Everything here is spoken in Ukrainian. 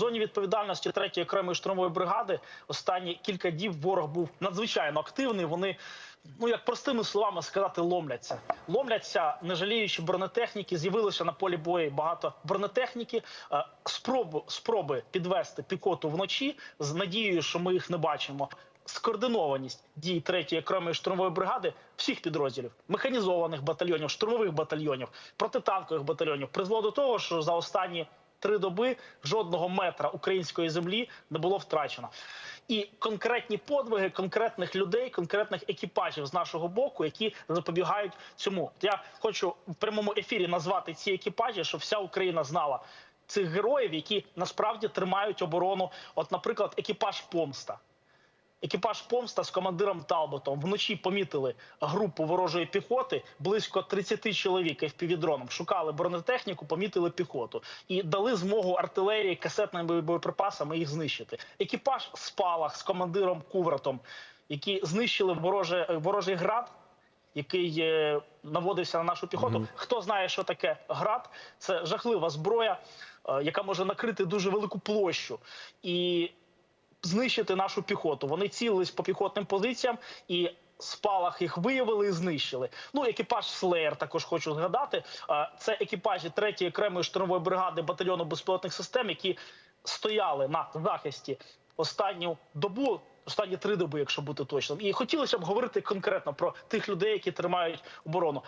зоні відповідальності 3-ї окремої штурмової бригади останні кілька днів ворог був надзвичайно активний. Вони, ну як простими словами сказати, ломляться. Ломляться, не жаліючи бронетехніки. З'явилося на полі бою багато бронетехніки. Е, Спроби, спроби підвести пікоту вночі з надією, що ми їх не бачимо. Скоординованість дій 3-ї окремої штурмової бригади всіх підрозділів, механізованих батальйонів, штурмових батальйонів, протитанкових батальйонів призвело до того, що за останні три доби жодного метра української землі не було втрачено. І конкретні подвиги конкретних людей, конкретних екіпажів з нашого боку, які запобігають цьому. Я хочу в прямому ефірі назвати ці екіпажі, щоб вся Україна знала цих героїв, які насправді тримають оборону. От, наприклад, екіпаж Помста. Екіпаж помста з командиром Талботом вночі помітили групу ворожої піхоти близько 30 чоловік FPV-дроном. Шукали бронетехніку, помітили піхоту і дали змогу артилерії касетними боєприпасами їх знищити. Екіпаж Спалах з командиром Кувратом, які знищили вороже, ворожий град. Який е, наводився на нашу піхоту. Хто знає, що таке град? Це жахлива зброя, е, яка може накрити дуже велику площу і знищити нашу піхоту. Вони цілились по піхотним позиціям і. Спалах їх виявили і знищили. Ну, екіпаж Слеєр також хочу згадати. Е, Це екіпажі 3-ї окремої штурмової бригади батальйону безпілотних систем, які стояли на захисті останню добу, останні три доби, якщо бути точним. І хотілося б говорити конкретно про тих людей, які тримають оборону.